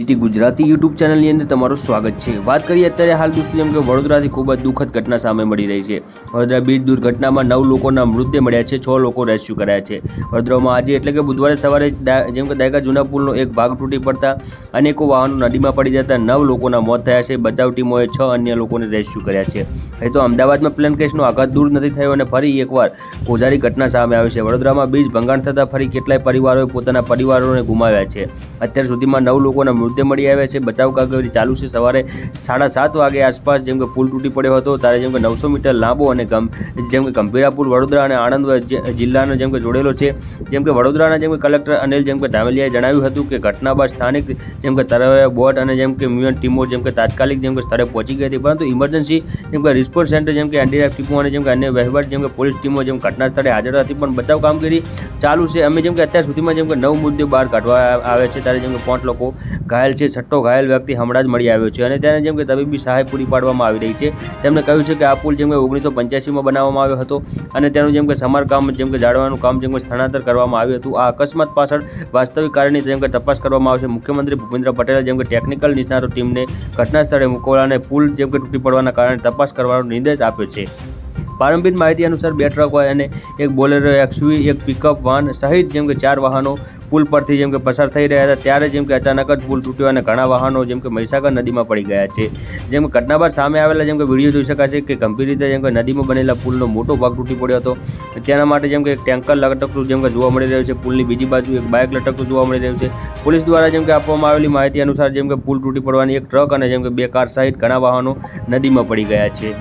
ET Gujarati YouTube ચેનલની અંદર તમારું સ્વાગત છે. વાત કરીએ અત્યારે હાલ દોસ્તો કે વડોદરાથી ખૂબ જ દુઃખદ ઘટના સામે મળી રહી છે. વડોદરા બીજ દુર્ઘટનામાં નવ લોકોના મૃતદેહ મળ્યા છે, છ લોકો રેસ્ક્યુ કરાયા છે. વડોદરામાં આજે એટલે કે બુધવારે સવારે જેમ કે દાયકા જૂના પુલનો એક ભાગ તૂટી પડતા અનેકો વાહનો નદીમાં પડી જતા નવ લોકોના મોત થયા છે. બચાવ ટીમોએ છ અન્ય લોકોને રેસ્ક્યુ કર્યા છે. હવે તો અમદાવાદમાં પ્લેન કેસનો આઘાત દૂર નથી થયો અને ફરી એકવાર કોઝારી ઘટના સામે આવી છે. વડોદરામાં બીજ ભંગાણ થતાં ફરી કેટલાય પરિવારોએ પોતાના પરિવારોને ગુમાવ્યા છે. અત્યાર સુધીમાં નવ લોકોના મૃતદેહ મળી આવ્યા છે બચાવ કામગીરી ચાલુ છે સવારે સાડા સાત વાગે આસપાસ જેમ કે પુલ તૂટી પડ્યો હતો ત્યારે જેમ કે નવસો મીટર લાંબો અને જેમ કે ગંભીરાપુર વડોદરા અને આણંદ જિલ્લાનો જેમ કે જોડેલો છે જેમ કે વડોદરાના જેમ કે કલેક્ટર અનિલ જેમ કે ધામેલિયાએ જણાવ્યું હતું કે ઘટના બાદ સ્થાનિક જેમ કે તરવૈયા બોટ અને જેમ કે મ્યુન ટીમો જેમ કે તાત્કાલિક જેમ કે સ્થળે પહોંચી ગઈ હતી પરંતુ ઇમરજન્સી જેમ કે રિસ્પોન્સ સેન્ટર જેમ કે એનડીઆરએફ ટીમો અને જેમ કે અન્ય વહીવટ જેમ કે પોલીસ ટીમો જેમ ઘટના સ્થળે હાજર હતી પણ બચાવ કામગીરી ચાલુ છે અમે જેમ કે અત્યાર સુધીમાં જેમ કે નવ મુદ્દે બહાર કાઢવા આવે છે ત્યારે જેમ કે પાંચ લોકો ઘાયલ છે, છઠ્ઠો ઘાયલ વ્યક્તિ હમણાં જ મળી આવ્યો છે અને તેને જેમ કે તબીબી સહાય પૂરી પાડવામાં આવી રહી છે. તેમણે કહ્યું છે કે આ પુલ જેમ કે ઓગણીસો પંચ્યાસીમાં બનાવવામાં આવ્યો હતો અને તેનું જેમ કે સમારકામ, જેમ કે જાળવાનું કામ, જેમ કે સ્થળાંતર કરવામાં આવ્યું હતું. આ અકસ્માત પાછળ વાસ્તવિક કારણની જેમ કે તપાસ કરવામાં આવશે. મુખ્યમંત્રી ભૂપેન્દ્ર પટેલે જેમ કે ટેકનિકલ નિષ્ણાતો ટીમને ઘટના સ્થળે મુકવા અને પુલ જેમ કે તૂટી પડવાના કારણે તપાસ કરવાનો નિર્દેશ આપ્યો છે. પ્રારંભિક માહિતી અનુસાર બે ટ્રક હોય અને એક બોલેરો એક્સયુવી, એક પિકઅપ વાન સહિત જેમ કે ચાર વાહનો પુલ પરથી જેમ કે પસાર થઈ રહ્યા હતા ત્યારે જેમ કે અચાનક જ પુલ તૂટ્યો અને ઘણા વાહનો જેમ કે મહીસાગર નદીમાં પડી ગયા છે જેમ કે ઘટના બાદ સામે આવેલા જેમ કે વીડિયો જોઈ શકાશે કે ગંભીર રીતે જેમ કે નદીમાં બનેલા પુલનો મોટો ભાગ તૂટી પડ્યો હતો તેના માટે જેમ કે એક ટેન્કર લટકતું જેમ કે જોવા મળી રહ્યું છે પુલની બીજી બાજુ એક બાઇક લટકતું જોવા મળી રહ્યું છે પોલીસ દ્વારા જેમ કે આપવામાં આવેલી માહિતી અનુસાર જેમ કે પુલ તૂટી પડવાની એક ટ્રક અને જેમ કે બે કાર સહિત ઘણા વાહનો નદીમાં પડી ગયા છે